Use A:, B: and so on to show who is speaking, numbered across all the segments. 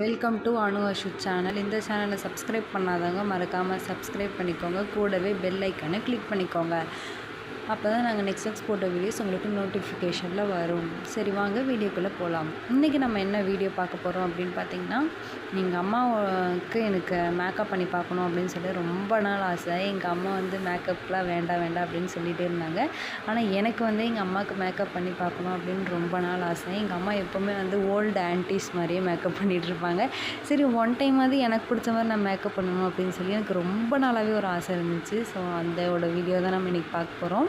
A: Welcome to Anu Ashu channel இந்த சேனலை subscribe பண்ணாதவங்க மறக்காமல் சப்ஸ்கிரைப் பண்ணிக்கோங்க. கூடவே பெல் ஐக்கனை கிளிக் பண்ணிக்கோங்க. அப்போ தான் நாங்கள் நெக்ஸ்ட் நெக்ஸ்ட் போட்ட வீடியோஸ் உங்களுக்கு நோட்டிஃபிகேஷனில் வரும். சரி வாங்க வீடியோக்குள்ளே போகலாம் இன்றைக்கி நம்ம என்ன வீடியோ பார்க்க போகிறோம் அப்படின்னு பார்த்தீங்கன்னா எங்கள் அம்மாவுக்கு எனக்கு மேக்கப் பண்ணி பார்க்கணும் அப்படின்னு சொல்லி ரொம்ப நாள் ஆசை. எங்கள் அம்மா வந்து மேக்கப்லாம் வேண்டாம் வேண்டாம் அப்படின்னு சொல்லிகிட்டே இருந்தாங்க. ஆனால் எனக்கு வந்து எங்கள் அம்மாவுக்கு மேக்கப் பண்ணி பார்க்கணும் அப்படின்னு ரொம்ப நாள் ஆசை. எங்கள் அம்மா எப்போவுமே வந்து ஓல்டு ஆன்டிஸ் மாதிரியே மேக்கப் பண்ணிகிட்டு இருப்பாங்க. சரி ஒன் டைம் வந்து எனக்கு பிடிச்ச மாதிரி நான் மேக்கப் பண்ணணும் அப்படின்னு சொல்லி எனக்கு ரொம்ப நாளாகவே ஒரு ஆசை இருந்துச்சு. ஸோ அந்தோட வீடியோ தான் நம்ம இன்றைக்கி பார்க்க போகிறோம்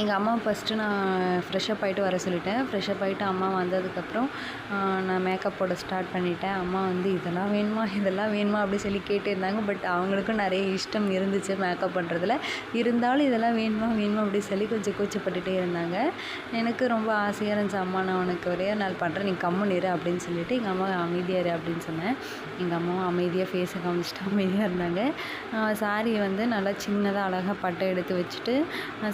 A: எங்கள் அம்மா ஃபஸ்ட்டு நான் ஃப்ரெஷ்ஷப் ஆகிட்டு வர சொல்லிட்டேன். ஃப்ரெஷ்ஷப் ஆகிட்டு அம்மா வந்ததுக்கப்புறம் நான் மேக்கப் போட ஸ்டார்ட் பண்ணிட்டேன். அம்மா வந்து இதெல்லாம் வேணுமா? இதெல்லாம் வேணுமா? அப்படி சொல்லி கேட்டு இருந்தாங்க பட் அவங்களுக்கும் நிறைய இஷ்டம் இருந்துச்சு மேக்கப் பண்ணுறதுல இருந்தாலும் இதெல்லாம் வேணுமா? வேணுமா? அப்படி சொல்லி கொஞ்சம் கூச்சப்பட்டுகிட்டே இருந்தாங்க. எனக்கு ரொம்ப ஆசையாக இருந்துச்சு. அம்மா நான் உனக்கு ஒரே நாள் பண்ணுறேன் நீ கம்முன்னு இரு அப்படின்னு சொல்லிட்டு எங்கள் அம்மா அமைதியாக இரு அப்படின்னு சொன்னேன். எங்கள் அம்மாவும் அமைதியாக ஃபேஸை காமிச்சிட்டு அமைதியாக இருந்தாங்க. சாரி வந்து நல்லா சின்னதாக அழகாக பட்டை எடுத்து வச்சுட்டு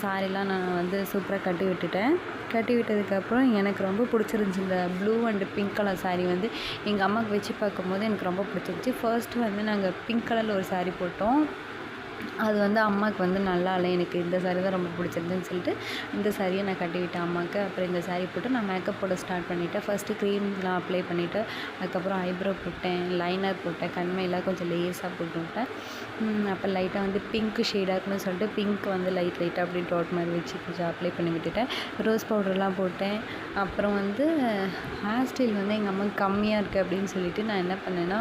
A: சாரிலாம் நான் வந்து சூப்பராக கட்டி விட்டுட்டேன். கட்டி விட்டதுக்கப்புறம் எனக்கு ரொம்ப பிடிச்சிருந்துச்சி இந்த blue and pink colour sari வந்து. எங்கள் அம்மாவுக்கு வச்சு பார்க்கும்போது எனக்கு ரொம்ப பிடிச்சிருந்துச்சி. ஃபர்ஸ்ட்டு வந்து நாங்கள் பிங்க் கலரில் ஒரு சாரீ போட்டோம். அது வந்து அம்மாவுக்கு வந்து நல்லா இல்லை எனக்கு இந்த சாரீ தான் ரொம்ப பிடிச்சிருந்துன்னு சொல்லிட்டு இந்த சாரியை நான் கட்டிவிட்டேன் அம்மாவுக்கு அப்புறம் இந்த சாரீ போட்டு நான் மேக்கப் போட ஸ்டார்ட் பண்ணிவிட்டேன் ஃபஸ்ட்டு க்ரீம்லாம் அப்ளை பண்ணிவிட்டு அதுக்கப்புறம் ஐப்ரோ போட்டேன் லைனர் போட்டேன் கண்மையெல்லாம் கொஞ்சம் லேஸாக போட்டு விட்டேன். அப்போ லைட்டாக வந்து பிங்க் ஷேடாக இருக்குன்னு சொல்லிட்டு பிங்க் வந்து லைட் லைட்டாக அப்படி டாட் மாதிரி வச்சு கொஞ்சம் அப்ளை பண்ணி விட்டுட்டேன். ரோஸ் பவுடர்லாம் போட்டேன். அப்புறம் வந்து ஹேர் ஸ்டைல் வந்து எங்கள் அம்மாவுக்கு கம்மியாக இருக்குது அப்படின்னு சொல்லிட்டு நான் என்ன பண்ணேன்னா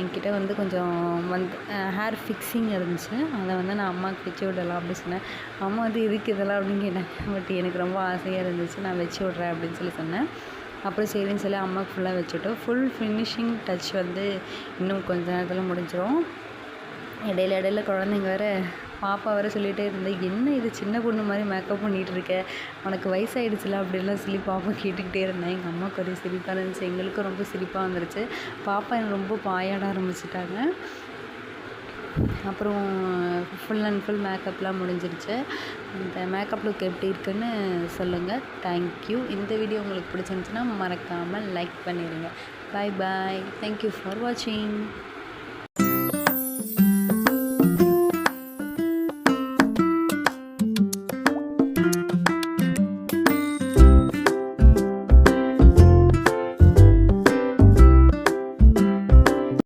A: என்கிட்ட வந்து கொஞ்சம் வந்து ஹேர் ஃபிக்ஸிங் இருந்துச்சு. அதை வந்து நான் அம்மாவுக்கு வச்சு விடலாம் அப்படின்னு சொன்னேன். அம்மா வந்து இதுக்கு இதெல்லாம் அப்படின்னு கேட்டாங்க. பட் எனக்கு ரொம்ப ஆசையாக இருந்துச்சு. நான் வச்சு விட்றேன் அப்படின்னு சொல்லி சொன்னேன். அப்புறம் சரின்னு சொல்லி அம்மாவுக்கு ஃபுல்லாக வச்சுட்டோம். ஃபுல் ஃபினிஷிங் டச் வந்து இன்னும் கொஞ்ச நேரத்தில் முடிஞ்சிடும் இடையில இடையில குழந்தைங்க வேறு பாப்பா வேறு சொல்லிகிட்டே இருந்தேன் என்ன இது சின்ன பொண்ணு மாதிரி மேக்கப் பண்ணிகிட்டு இருக்க? உனக்கு வயசாகிடுச்சுல அப்படிலாம் சொல்லி பாப்பா கேட்டுக்கிட்டே இருந்தேன் எங்கள் அம்மாவுக்கு ஒரு சிரிப்பாக இருந்துச்சு. எங்களுக்கும் ரொம்ப சிரிப்பாக வந்துருச்சு. பாப்பா எனக்கு ரொம்ப பாயாட ஆரம்பிச்சிட்டாங்க. அப்புறம் ஃபுல் அண்ட் ஃபுல் மேக்கப்லாம் முடிஞ்சிருச்சு. இந்த மேக்கப் லுக் எப்படி இருக்குன்னு சொல்லுங்கள் தேங்க்யூ இந்த வீடியோ உங்களுக்கு பிடிச்சிருந்துச்சுன்னா மறக்காமல் லைக் பண்ணிடுங்க பாய் பாய் தேங்க்யூ ஃபார் வாட்சிங்